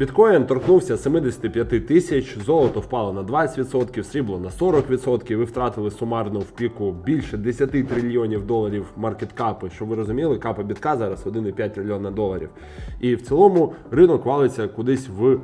Біткоін торкнувся 75 тисяч, золото впало на 20%, срібло на 40%. Ви втратили сумарно в піку більше 10 трильйонів доларів маркеткапи. Щоб ви розуміли, капа бітка зараз 1,5 трильйона доларів. І в цілому ринок валиться кудись в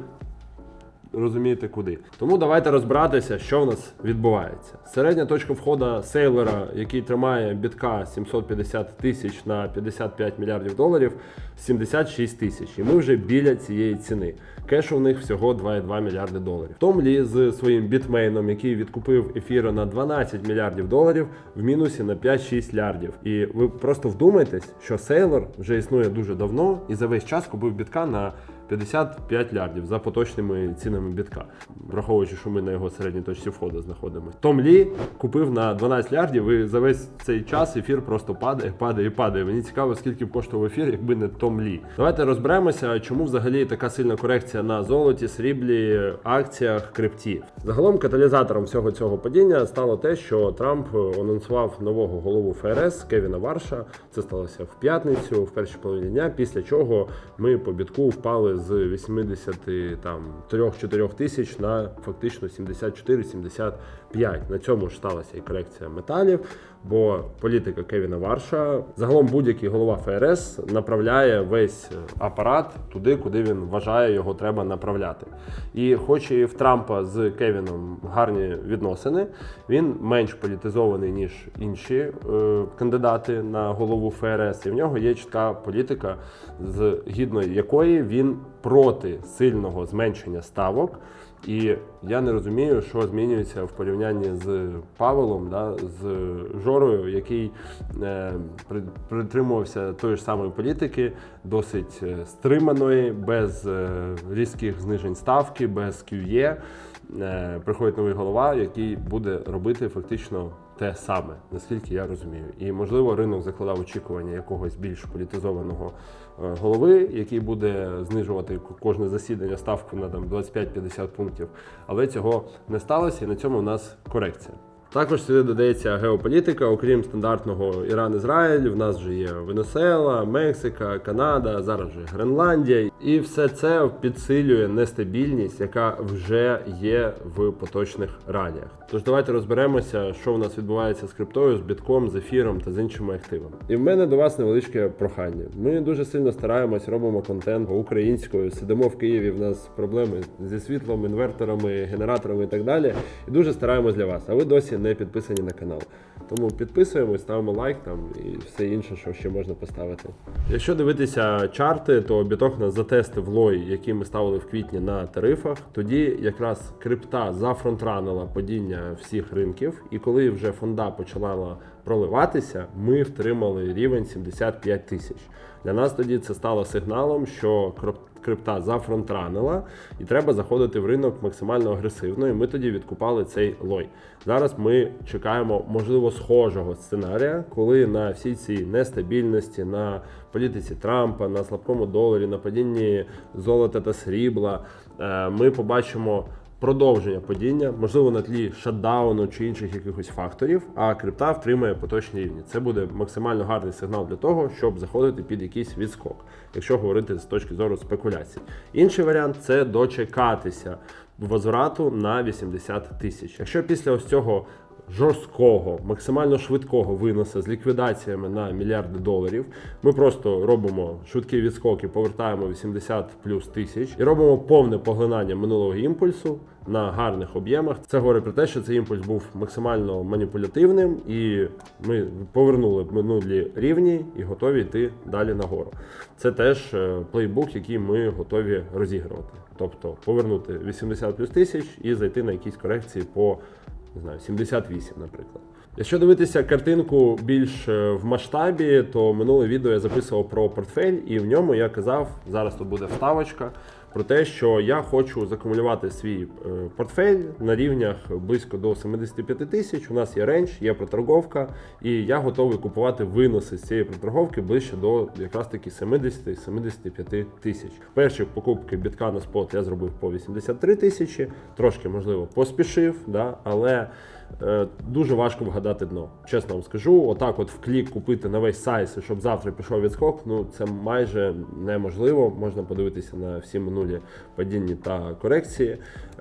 розумієте куди. Тому давайте розбиратися, що в нас відбувається. Середня точка входу сейлера, який тримає бітка 750 тисяч на 55 мільярдів доларів, 76 тисяч. І ми вже біля цієї ціни. Кешу в них всього 2,2 мільярди доларів. Том Лі з своїм бітмейном, який відкупив ефіру на 12 мільярдів доларів, в мінусі на 5-6 лярдів. І ви просто вдумайтесь, що сейлор вже існує дуже давно і за весь час купив бітка на 55 лярдів за поточними цінами бітка, враховуючи, що ми на його середній точці входу знаходимося. Том Лі купив на 12 лярдів, і за весь цей час ефір просто падає, падає і падає. Мені цікаво, скільки б коштував ефір, якби не Том Лі. Давайте розберемося, чому взагалі така сильна корекція на золоті, сріблі, акціях, крипті. Загалом каталізатором всього цього падіння стало те, що Трамп анонсував нового голову ФРС Кевіна Варша. Це сталося в п'ятницю, в першій половині дня, після чого ми по бітку впали з 83-4 тисяч на фактично 74-75. На цьому ж сталася і корекція металів, бо політика Кевіна Варша, загалом будь-який голова ФРС направляє весь апарат туди, куди він вважає, його треба направляти. І хоч і в Трампа з Кевіном гарні відносини, він менш політизований ніж інші е, кандидати на голову ФРС. І в нього є чітка політика, згідно якої він проти сильного зменшення ставок. І я не розумію, що змінюється в порівнянні з Павелом, да, з Жорою, який е, при- притримувався тої ж самої політики, досить е, стриманої, без е, різких знижень ставки, без QE. Е, приходить новий голова, який буде робити фактично те саме, наскільки я розумію. І можливо, ринок закладав очікування якогось більш політизованого е, голови, який буде знижувати кожне засідання ставку на там 25-50 пунктів. Але цього не сталося, і на цьому у нас корекція. Також сюди додається геополітика, окрім стандартного Іран-Ізраїль, в нас вже є Венесуела, Мексика, Канада, зараз вже Гренландія, і все це підсилює нестабільність, яка вже є в поточних реаліях. Тож давайте розберемося, що в нас відбувається з криптою, з бітком, з ефіром та з іншими активами. І в мене до вас невеличке прохання. Ми дуже сильно стараємось, робимо контент українською. Сидимо в Києві. В нас проблеми зі світлом, інверторами, генераторами і так далі. І дуже стараємось для вас. А ви досі не підписані на канал. Тому підписуємось, ставимо лайк там і все інше, що ще можна поставити. Якщо дивитися чарти, то біток нас затестив лой, який ми ставили в квітні на тарифах. Тоді якраз крипта зафронтранила падіння всіх ринків, і коли вже фонда почала проливатися, ми втримали рівень 75 тисяч. Для нас тоді це стало сигналом, що кроп- крипта зафронтранила, і треба заходити в ринок максимально агресивно. І ми тоді відкупали цей лой. Зараз ми чекаємо можливо схожого сценарія, коли на всій цій нестабільності, на політиці Трампа, на слабкому доларі, на падінні золота та срібла, е, ми побачимо. Продовження падіння, можливо, на тлі шатдауну чи інших якихось факторів, а крипта втримає поточні рівні. Це буде максимально гарний сигнал для того, щоб заходити під якийсь відскок, якщо говорити з точки зору спекуляцій. Інший варіант це дочекатися возврату на 80 тисяч. Якщо після ось цього жорсткого, максимально швидкого виносу з ліквідаціями на мільярди доларів. Ми просто робимо швидкі відскоки, повертаємо 80 плюс тисяч і робимо повне поглинання минулого імпульсу на гарних об'ємах. Це говорить про те, що цей імпульс був максимально маніпулятивним, і ми повернули минулі рівні і готові йти далі нагору. Це теж е, плейбук, який ми готові розігрувати. Тобто повернути 80 плюс тисяч і зайти на якісь корекції по не знаю, 78, наприклад. Якщо дивитися картинку більш е, в масштабі, то минуле відео я записував про портфель, і в ньому я казав, зараз тут буде вставочка, про те, що я хочу закумулювати свій е, портфель на рівнях близько до 75 тисяч. У нас є рейндж, є проторговка, і я готовий купувати виноси з цієї проторговки ближче до якраз таки 70-75 тисяч. Перші покупки бітка на спот я зробив по 83 тисячі, трошки можливо поспішив, да, але дуже важко вгадати дно. Чесно вам скажу, отак, от в клік купити на весь сайт, щоб завтра пішов відскок. Ну це майже неможливо. Можна подивитися на всі минулі падіння та корекції.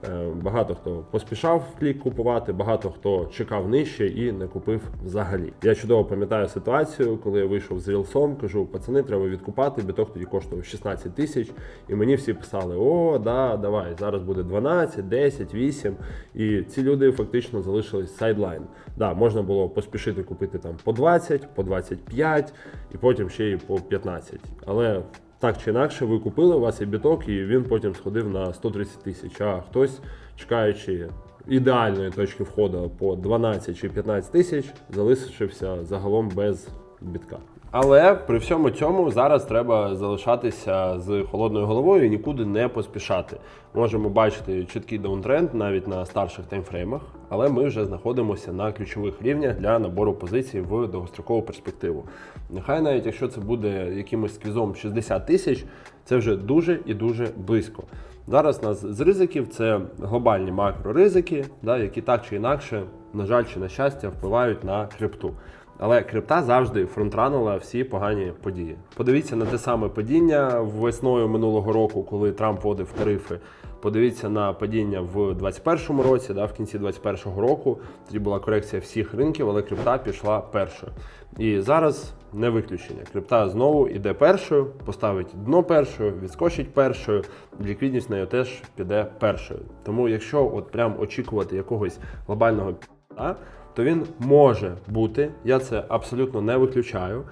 Е, Багато хто поспішав клік купувати, багато хто чекав нижче і не купив взагалі. Я чудово пам'ятаю ситуацію, коли я вийшов з Рілсом, кажу, пацани, треба відкупати, біток тоді коштував 16 тисяч. І мені всі писали: О, да, давай, зараз буде 12, 10, 8. І ці люди фактично залишились сайдлайн. Да, можна було поспішити купити там по 20, по 25 і потім ще й по 15. Але так чи інакше, ви купили у вас є біток, і він потім сходив на 130 тисяч. А хтось, чекаючи ідеальної точки входу по 12 чи 15 тисяч, залишився загалом без бітка. Але при всьому цьому зараз треба залишатися з холодною головою і нікуди не поспішати. Можемо бачити чіткий даунтренд навіть на старших таймфреймах, але ми вже знаходимося на ключових рівнях для набору позицій в довгострокову перспективу. Нехай навіть якщо це буде якимось сквізом 60 тисяч, це вже дуже і дуже близько. Зараз нас з ризиків це глобальні макроризики, да, які так чи інакше, на жаль чи на щастя, впливають на крипту. Але крипта завжди фронтранула всі погані події. Подивіться на те саме падіння весною минулого року, коли Трамп вводив тарифи. Подивіться на падіння в 2021 році, да, в кінці 2021 року. Тоді була корекція всіх ринків, але крипта пішла першою. І зараз не виключення. Крипта знову іде першою, поставить дно першою, відскочить першою. Ліквідність нею теж піде першою. Тому, якщо от прям очікувати якогось глобального пі***а, то він може бути. Я це абсолютно не виключаю.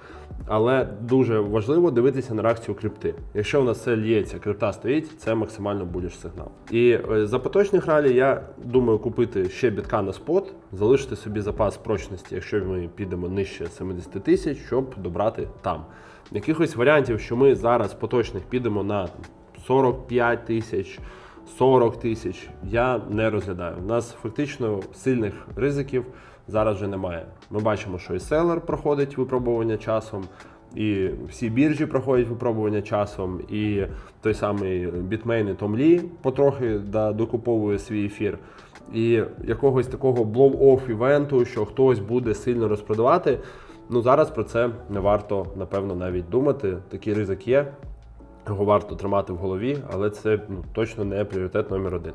Але дуже важливо дивитися на реакцію крипти. Якщо у нас все лється, крипта стоїть, це максимально будеш сигнал. І е, за поточних ралі я думаю купити ще бітка на спот, залишити собі запас прочності, якщо ми підемо нижче 70 тисяч, щоб добрати там. Якихось варіантів, що ми зараз поточних підемо на 45 тисяч. 40 тисяч я не розглядаю. У нас фактично сильних ризиків зараз вже немає. Ми бачимо, що і селер проходить випробування часом, і всі біржі проходять випробування часом, і той самий бітмейн і Том Лі потрохи докуповує свій ефір. І якогось такого blow-off івенту, що хтось буде сильно розпродавати. Ну зараз про це не варто напевно навіть думати. Такий ризик є. Його варто тримати в голові, але це ну, точно не пріоритет номер один.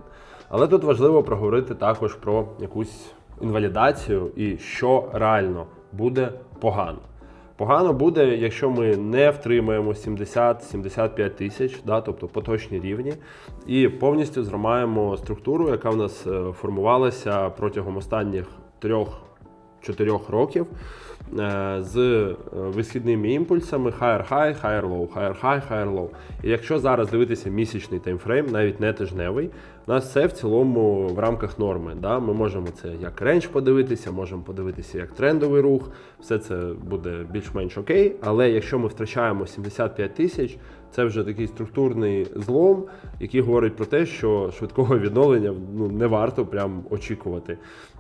Але тут важливо проговорити також про якусь інвалідацію і що реально буде погано. Погано буде, якщо ми не втримаємо 70-75 тисяч, да, тобто поточні рівні, і повністю зламаємо структуру, яка в нас е, формувалася протягом останніх трьох 4 років е, з е, висхідними імпульсами higher high, higher low, higher high, higher low. І якщо зараз дивитися місячний таймфрейм, навіть не тижневий, нас це в цілому в рамках норми. Да? Ми можемо це як рендж подивитися, можемо подивитися як трендовий рух, все це буде більш-менш окей. Але якщо ми втрачаємо 75 тисяч, це вже такий структурний злом, який говорить про те, що швидкого відновлення ну, не варто прям очікувати.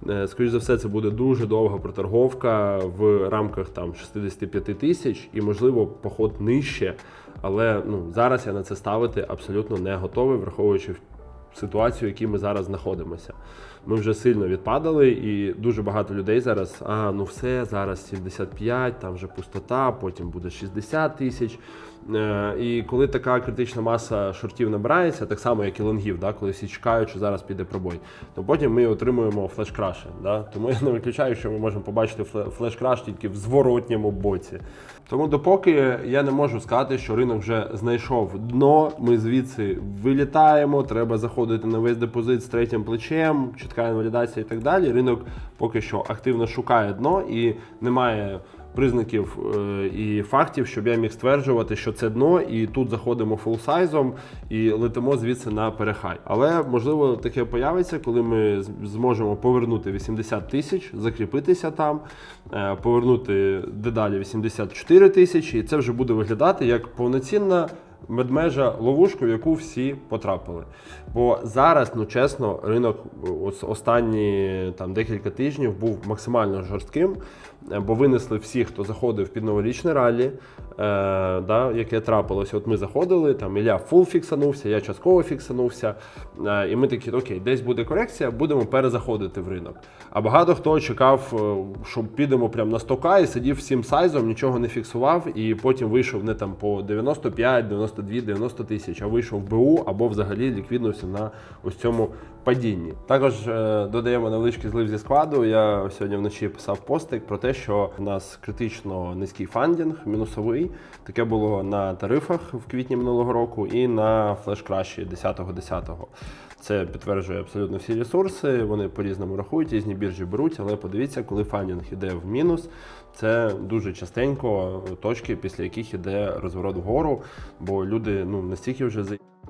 Е, Скоріше за все, це буде дуже довга проторговка в рамках там 65 тисяч і, можливо, поход нижче. Але ну, зараз я на це ставити абсолютно не готовий, враховуючи ситуацію, в якій ми зараз знаходимося. Ми вже сильно відпадали, і дуже багато людей зараз. А ну все, зараз 75, там вже пустота, потім буде 60 тисяч. Е, І коли така критична маса шортів набирається, так само як і лонгів, да, коли всі чекають, що зараз піде пробой, то потім ми отримуємо флеш-краші. Да? Тому я не виключаю, що ми можемо побачити фле- флеш-краш тільки в зворотньому боці. Тому допоки я не можу сказати, що ринок вже знайшов дно, ми звідси вилітаємо, треба заходити на весь депозит з третім плечем, чітка інвалідація і так далі. Ринок поки що активно шукає дно і немає признаків е, і фактів, щоб я міг стверджувати, що це дно, і тут заходимо фулсайзом і летимо звідси на перехай. Але можливо таке появиться, коли ми зможемо повернути 80 тисяч, закріпитися там, е, повернути дедалі 84 тисячі, і це вже буде виглядати як повноцінна. Медмежа ловушку, в яку всі потрапили. Бо зараз, ну чесно, ринок останні там декілька тижнів був максимально жорстким. Бо винесли всіх, хто заходив під новорічне раллі, е, да, яке трапилося. От ми заходили, там Ілля фул фіксанувся, я частково фіксанувся. Е, і ми такі, окей, десь буде корекція, будемо перезаходити в ринок. А багато хто чекав, е, що підемо прямо на 100к і сидів всім сайзом, нічого не фіксував, і потім вийшов не там по 95, 92, 90 тисяч, а вийшов в БУ або взагалі ліквіднувся на ось цьому падінні. Також е, додаємо невеличкий злив зі складу. Я сьогодні вночі писав постик про те, що у нас критично низький фандінг, мінусовий. Таке було на тарифах в квітні минулого року і на флеш-краші 10.10. Це підтверджує абсолютно всі ресурси. Вони по-різному рахують, різні біржі беруть, але подивіться, коли фандінг іде в мінус, це дуже частенько точки, після яких іде розворот вгору, бо люди ну настільки вже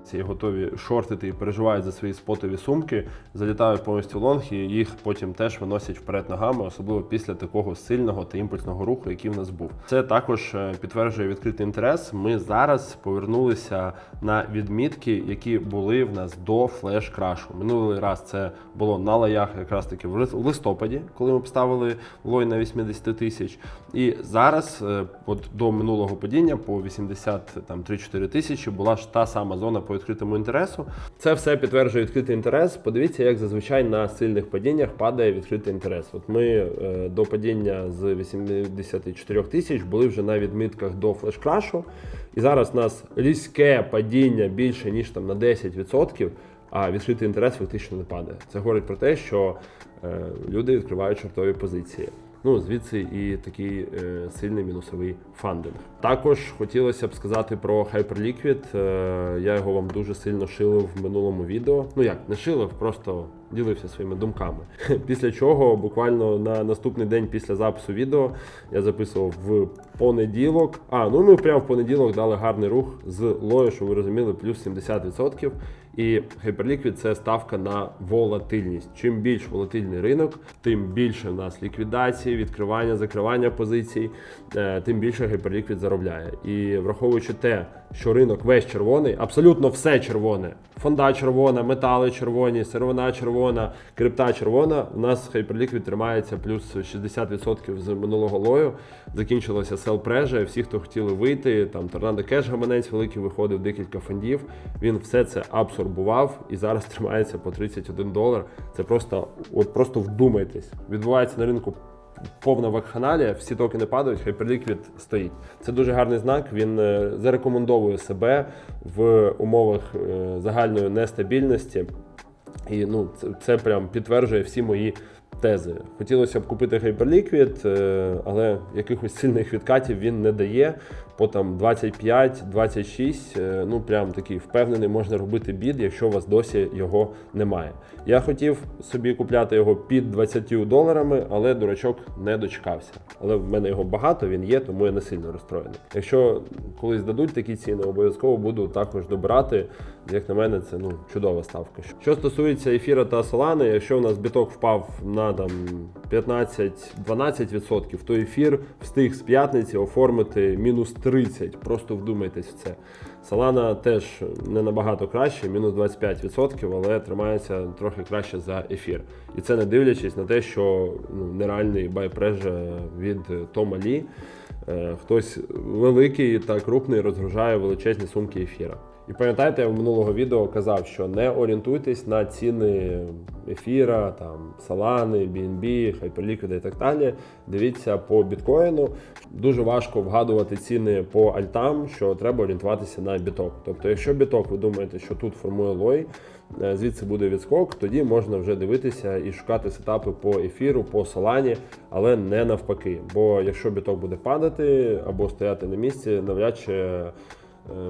за і готові шортити і переживають за свої спотові сумки, залітають повністю в лонг і їх потім теж виносять вперед ногами, особливо після такого сильного та імпульсного руху, який в нас був. Це також е, підтверджує відкритий інтерес. Ми зараз повернулися на відмітки, які були в нас до флеш крашу. Минулий раз це було на лаях, якраз таки в листопаді, коли ми поставили лой на 80 тисяч. І зараз, е, от до минулого падіння, по 83-4 тисячі, була ж та сама зона по відкритому інтересу. Це все підтверджує відкритий інтерес. Подивіться, як зазвичай на сильних падіннях падає відкритий інтерес. От ми е, до падіння з 84 тисяч були вже на відмітках до флеш-крашу. І зараз у нас різке падіння більше ніж там на 10%, а відкритий інтерес фактично не падає. Це говорить про те, що е, люди відкривають шортові позиції. Ну, звідси і такий е, сильний мінусовий фандинг. Також хотілося б сказати про Hyperliquid. Е, я його вам дуже сильно шилив в минулому відео. Ну як, не шилив, просто ділився своїми думками. Після чого, буквально на наступний день після запису відео, я записував в понеділок. А, ну ми прямо в понеділок дали гарний рух з лою, що ви розуміли, плюс 70%. І Hyperliquid – це ставка на волатильність. Чим більш волатильний ринок, тим більше в нас ліквідації, відкривання, закривання позицій, е, тим більше Hyperliquid заробляє. І враховуючи те, що ринок весь червоний, абсолютно все червоне. Фонда червона, метали червоні, сировина червона, крипта червона. У нас Hyperliquid тримається плюс 60% з минулого лою. Закінчилося селпрежа. Всі, хто хотіли вийти, там Торнадо Кеш гаманець великий виходив, декілька фондів. Він все це абсорбував і зараз тримається по 31 долар. Це просто, от просто вдумайтесь. Відбувається на ринку повна вакханалія, всі токени падають, Hyperliquid стоїть. Це дуже гарний знак. Він е, зарекомендовує себе в умовах е, загальної нестабільності. І ну, це, це прям підтверджує всі мої тези. Хотілося б купити Hyperliquid, е, але якихось сильних відкатів він не дає. По там 25-26, е, ну прям такий впевнений, можна робити бід, якщо у вас досі його немає. Я хотів собі купляти його під 20 доларами, але дурачок не дочекався. Але в мене його багато, він є, тому я не сильно розстроєний. Якщо колись дадуть такі ціни, обов'язково буду також добирати. Як на мене, це ну чудова ставка. Що стосується ефіра та солани, якщо у нас біток впав на там 15-12%, то ефір встиг з п'ятниці оформити мінус 30. Просто вдумайтесь в це. Салана теж не набагато краще, мінус 25%, але тримається трохи краще за ефір. І це не дивлячись на те, що ну, нереальний байпрежа від Тома Лі. Е, Хтось великий та крупний розгружає величезні сумки ефіра. І пам'ятаєте, я в минулого відео казав, що не орієнтуйтесь на ціни ефіра, там Solana, BNB, Hyperliquid і так далі. Дивіться по біткоїну. Дуже важко вгадувати ціни по альтам, що треба орієнтуватися на біток. Тобто, якщо біток, ви думаєте, що тут формує лой, е, звідси буде відскок, тоді можна вже дивитися і шукати сетапи по ефіру, по солані, але не навпаки. Бо якщо біток буде падати або стояти на місці, навряд чи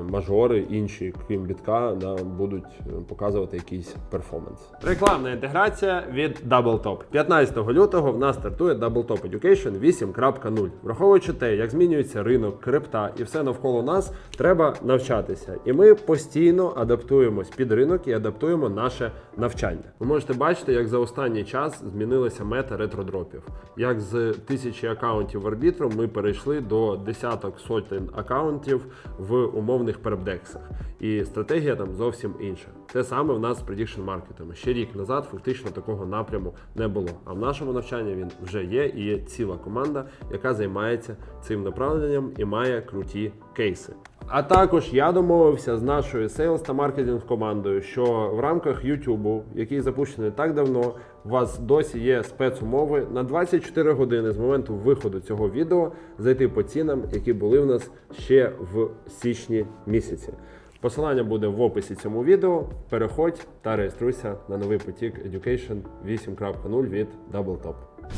мажори інші, крім бітка, нам будуть е, показувати якийсь перформанс. Рекламна інтеграція від DoubleTop. 15 лютого в нас стартує DoubleTop Education 8.0. Враховуючи те, як змінюється ринок, крипта і все навколо нас, треба навчатися. І ми постійно адаптуємось під ринок і адаптуємо наше навчання. Ви можете бачити, як за останній час змінилася мета ретродропів. Як з тисячі акаунтів в арбітру ми перейшли до десяток сотень акаунтів в умовах умовних перебдексах. І стратегія там зовсім інша. Те саме в нас з prediction маркетами. Ще рік назад фактично такого напряму не було. А в нашому навчанні він вже є і є ціла команда, яка займається цим направленням і має круті кейси. А також я домовився з нашою Sales та маркетинг командою, що в рамках YouTube, який запущений так давно, у вас досі є спецумови на 24 години з моменту виходу цього відео зайти по цінам, які були в нас ще в січні місяці. Посилання буде в описі цьому відео. Переходь та реєструйся на новий потік Education 8.0 від DoubleTop.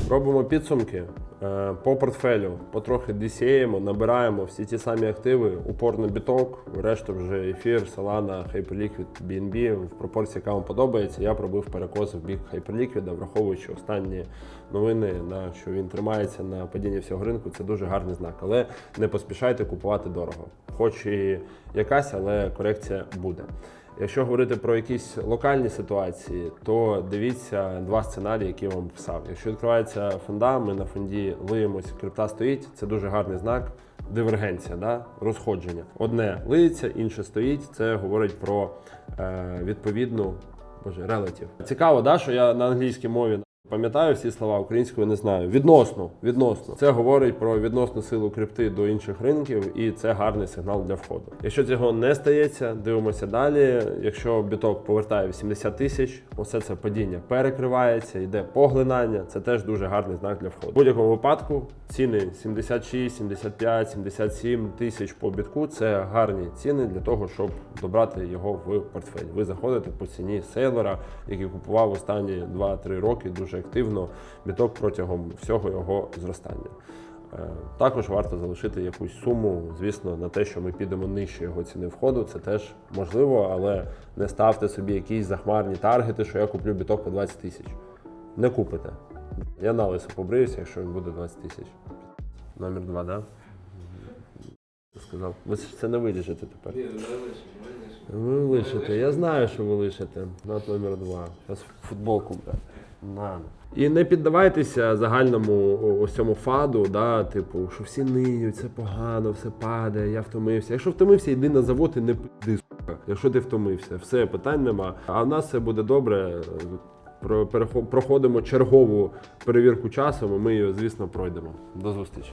Робимо підсумки Е, по портфелю. Потрохи дісіємо, набираємо всі ті самі активи, упорно біток, решту вже ефір, Solana, Hyperliquid, BNB в пропорції, яка вам подобається. Я пробив перекос в бік Hyperliquid, враховуючи останні новини, на що він тримається на падінні всього ринку. Це дуже гарний знак. Але не поспішайте купувати дорого. Хоч і якась, але корекція буде. Якщо говорити про якісь локальні ситуації, то дивіться два сценарії, які я вам писав. Якщо відкривається фонда, ми на фонді лиємось, крипта стоїть, це дуже гарний знак. Дивергенція, да? розходження. Одне лиється, інше стоїть. Це говорить про е, відповідну боже, релатів. Цікаво, да, що я на англійській мові пам'ятаю всі слова, українською не знаю. Відносно, відносно. Це говорить про відносну силу крипти до інших ринків, і це гарний сигнал для входу. Якщо цього не стається, дивимося далі. Якщо біток повертає 80 тисяч, усе це падіння перекривається, йде поглинання. Це теж дуже гарний знак для входу. В будь-якому випадку ціни 76, 75, 77 тисяч по бітку це гарні ціни для того, щоб добрати його в портфель. Ви заходите по ціні сейлора, який купував останні 2-3 роки дуже активно біток протягом всього його зростання. Е, Також варто залишити якусь суму, звісно, на те, що ми підемо нижче його ціни входу. Це теж можливо, але не ставте собі якісь захмарні таргети, що я куплю біток по 20 тисяч. Не купите. Я на лисо побриюся, якщо він буде 20 тисяч. Номер два, да? Сказав. Ви ж це не виріжете тепер. Ні, не лише, Ви лишите, я знаю, що ви лишите. Над номер два. Зараз футболку брати. На. І не піддавайтеся загальному ось цьому фаду, да, типу, що всі ниють, це погано, все падає, я втомився. Якщо втомився, йди на завод і не пиди, сука. Якщо ти втомився, все, питань нема. А в нас все буде добре. Про- Проходимо чергову перевірку часом, ми її, звісно, пройдемо. До зустрічі.